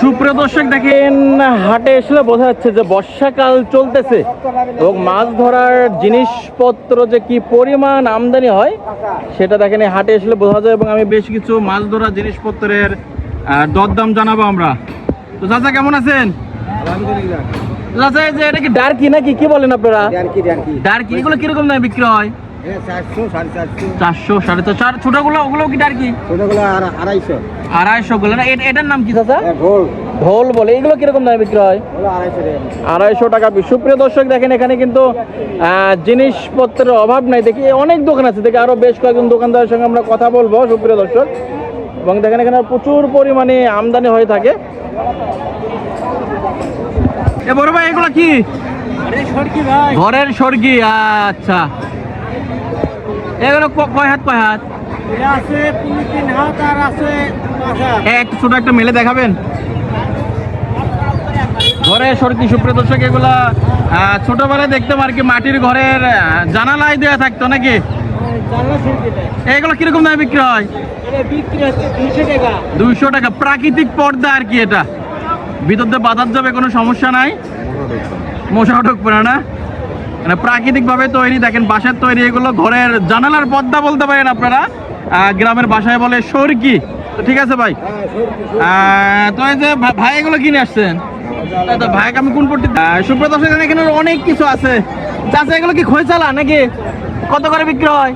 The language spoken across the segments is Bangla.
সুপ্রিয় দর্শক দেখেন হাটে আসলে বোঝা যাচ্ছে যে বর্ষাকাল চলতেছে এবং মাছ ধরার জিনিসপত্র যে কি পরিমাণ আমদানি হয় সেটা দেখেন হাটে আসলে বোঝা যায় এবং আমি বেশ কিছু মাছ ধরার জিনিসপত্রের দরদাম জানাব আমরা। তো চাচা কেমন আছেন? চাচা এই যে এটা কি ডার্কি নাকি? কি বলেন আপনারা? ডার্কি এগুলো কীরকম দামে বিক্রি হয়? চারশো সাড়ে চারশো। আর ছোটগুলো ওগুলো কি ডার্কি? আড়াইশো। আড়াইশো গুলো। না এ- এটার নাম কি গোল ঢোল বলে। এগুলো কীরকম দামে বিক্রি হয়? আড়াইশো টাকা। সুপ্রিয় দর্শক দেখেন এখানে কিন্তু জিনিসপত্রের অভাব নাই। দেখি অনেক দোকান আছে। দেখি আরও বেশ কয়েকজন দোকানদারের সঙ্গে আমরা কথা বলব সুপ্রিয় দর্শক। এবং দেখেন এখানে প্রচুর পরিমাণে আমদানি হয়ে থাকে। এ বড় ভাই এগুলো কি? ঘরের সর্গি আচ্ছা। এগুলো কয় হাত কয় হাত? আছে তিন হাত আর আছে এ, একটু ছোট একটা মেলে দেখাবেন? ঘরে সরকি সুপ্রিয় দর্শক এগুলা ছোটবেলায় দেখতাম আর কি মাটির ঘরের জানালায় দেওয়া থাকতো নাকি? এগুলো কীরকম দামে বিক্রি হয়? দুইশো টাকা। দুইশো টাকা। প্রাকৃতিক পর্দা আর কি এটা? ভিতর দিয়ে বাজার যাবে কোনো সমস্যা নাই? মশা ঢুকবে না না? মানে প্রাকৃতিক ভাবে তৈরি দেখেন বাঁশের তৈরি এগুলো ঘরের জানালার পর্দা বলতে পারেন আপনারা। গ্রামের বাসায় বলে সরকি। তো ঠিক আছে ভাই? তো এই যে ভাই এগুলো কিনে আসছেন? তো ভাইকে আমি কোন পট্টি সুপ্রত এখানে অনেক কিছু আছে। চাষা এগুলো কি খোঁজ চালা নাকি? কত করে বিক্রি হয়?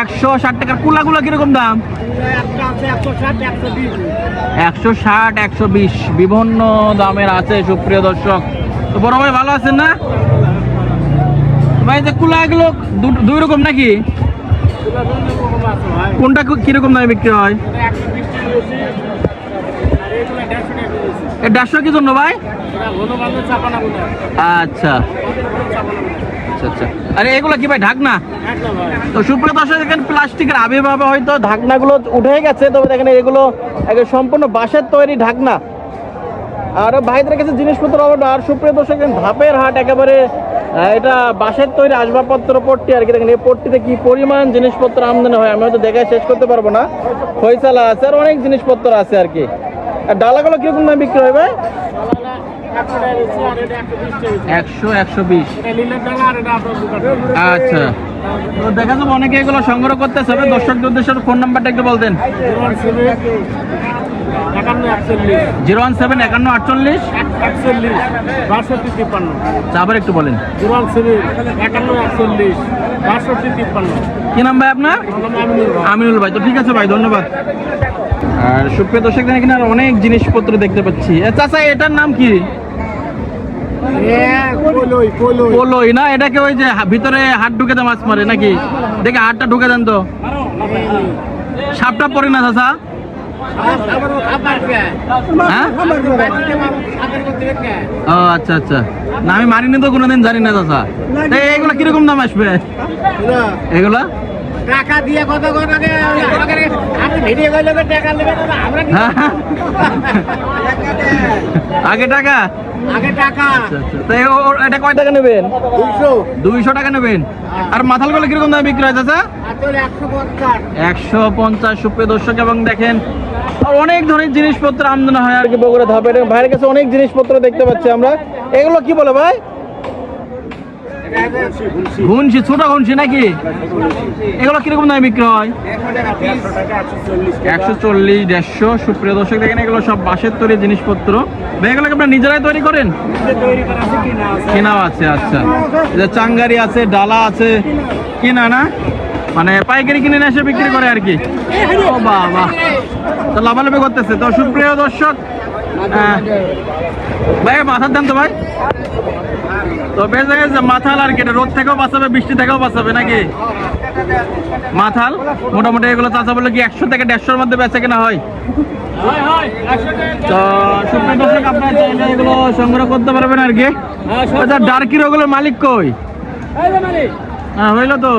একশো ষাট টাকার কুলাগুলো কীরকম দাম? একশো ষাট একশো বিশ। বিভিন্ন দামের আছে সুপ্রিয় দর্শক। বড় ভাই ভালো আছেন না? ভাই, যে কুলাগুলো দু- দুই রকম নাকি? কোনটা কীরকম দামে বিক্রি হয়? দেড়শো কি জন্য ভাই? আচ্ছা। আচ্ছা আচ্ছা। আরে, এগুলো কি ভাই, ঢাকনা? তো সুপ্রিয় দর্শক, দেখেন প্লাস্টিকের আবির্ভাবে হয়তো ঢাকনাগুলো উঠে গেছে, তবে দেখেন এগুলো সম্পূর্ণ বাঁশের তৈরি ঢাকনা। আর ভাইদের কাছে জিনিসপত্র অভাব। আর সুপ্রিয় দর্শক ধাপের হাট একেবারে এটা বাঁশের তৈরি আসবাবপত্র, পট্টি আর কি, দেখেন এই পট্টিতে কি পরিমাণ জিনিসপত্র আমদানি হয়, আমি হয়তো দেখে শেষ করতে পারব না। ফয়সালা আছে আর অনেক জিনিসপত্র আছে আর কি। আর ডালাগুলো কীরকম দাম বিক্রি হবে একশো একশো বিশ। আচ্ছা। দেখা যাবে অনেকে এগুলো সংগ্রহ করতেছে, তবে দর্শকদের উদ্দেশ্যে ফোন নাম্বারটা একটু বলতেন। জিরো ওয়ান সেভেন একান্ন আটচল্লিশ। একচল্লিশ বাষট্টি তিপ্পান্ন। আবার একটু বলেন। জিরো ওয়ান সেভেন একান্ন একচল্লিশ বাষট্টি তিপ্পান্ন। কি নাম ভাই আপনার? আমিনুল ভাই। তো ঠিক আছে ভাই ধন্যবাদ। আর সুপ্রিয় দর্শক এখানে অনেক জিনিসপত্র দেখতে পাচ্ছি। চাচা এটার নাম কি? পোলোই না? এটাকে ওই যে ভিতরে হাত ঢুকে দেয় মাছ মারে নাকি? দেখে হাতটা ঢুকে দেন তো। সাপটা পরে না চাচা? ও আচ্ছা আচ্ছা। না আমি মারিনি তো কোনোদিন জানি না চাচা। এইগুলা এইগুলো কীরকম দাম আসবে? এগুলা? টাকা দিয়ে কত কত আগে আপনি ভিডিও করলে টাকা নেবেন আমরা হ্যাঁ? আগে টাকা? আগে টাকা। আচ্ছা আচ্ছা। ও- এটা কয় টাকা নেবেন? দুইশো। দুইশো টাকা নেবেন। আর কীরকম দামে বিক্রি হয় চাচা? একশো পঞ্চাশ। একশো সুপ্রিয় দর্শক এবং দেখেন আর অনেক ধরনের জিনিসপত্র আমদানি হয় আর কি বগুড়া ধাপের। ভাইয়ের কাছে অনেক জিনিসপত্র দেখতে পাচ্ছি আমরা। এগুলো কি বলে ভাই? ঘুনছি ছোট ঘুনছি নাকি? এগুলো কীরকম দামে বিক্রি হয়? একশো চল্লিশ, দেড়শো। সুপ্রিয় দর্শক, দেখেন এগুলো সব বাঁশের তৈরি জিনিসপত্র। এগুলো আপনারা নিজেরাই তৈরি করেন? কেনাও আছে আচ্ছা। যে চাঙ্গারি আছে, ডালা আছে। কিনা না? মানে পাইকারি কিনে এসে বিক্রি করে আর কি? ও বাবা। তো লাভালাভি করতেছে। তো সুপ্রিয় দর্শক ভাই মাথার দেন তো ভাই। তো বেশ দেখা যাচ্ছে মাথাল আর কি রোদ থেকেও বাঁচাবে বৃষ্টি থেকেও বাঁচাবে নাকি? মাথাল? মোটামুটি এগুলো চাষা বলে কি একশো থেকে দেড়শোর মধ্যে বেচা কেনা হয়? তো সুপ্রিয় দর্শক আপনারা চাইলে এগুলো সংগ্রহ করতে পারবেন আর কি। আচ্ছা ডার্কির ওগুলোর মালিক কই? হ্যাঁ হইল তো।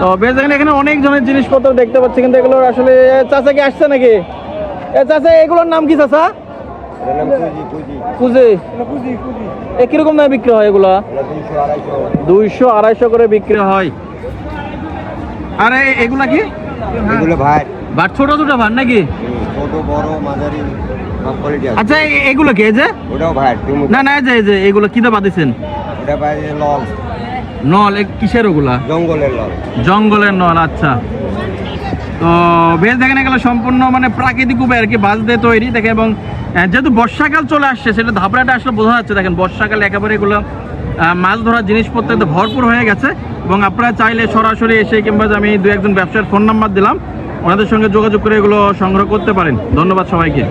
তো বেশ দেখেন এখানে অনেক ধরনের জিনিসপত্র দেখতে পাচ্ছি কিন্তু এগুলোর আসলে চাচা কি আসছে নাকি? এ চাচা এগুলোর নাম কি চাচা পুজে এ কীরকম দামে বিক্রি হয় এগুলা? দুইশো আড়াইশো করে বিক্রি হয়। আরে এগুলা কি? এগুলো ভাই। বাট ছোট ছোট ভার নাকি? ছোট বড় মাঝারি সব কোয়ালিটি আছে। আচ্ছা এগুলো কে যে? ওটাও ভাই না না এই যে যে এগুলো ওটা ভাই লল নল। কিসের ওগুলা? জঙ্গলের নল আচ্ছা। তো বেশ দেখেন এগুলো সম্পূর্ণ মানে প্রাকৃতিক উপায় আর কি বাস দিয়ে তৈরি, দেখে এবং যেহেতু বর্ষাকাল চলে আসছে, সেটা ধাপড়াটা আসলে বোঝা যাচ্ছে। দেখেন, বর্ষাকালে একেবারে এগুলো মাছ ধরার জিনিসপত্র ভরপুর হয়ে গেছে এবং আপনারা চাইলে সরাসরি এসে কিংবা আমি দু একজন ব্যবসার ফোন নাম্বার দিলাম, ওনাদের সঙ্গে যোগাযোগ করে এগুলো সংগ্রহ করতে পারেন। ধন্যবাদ সবাইকে।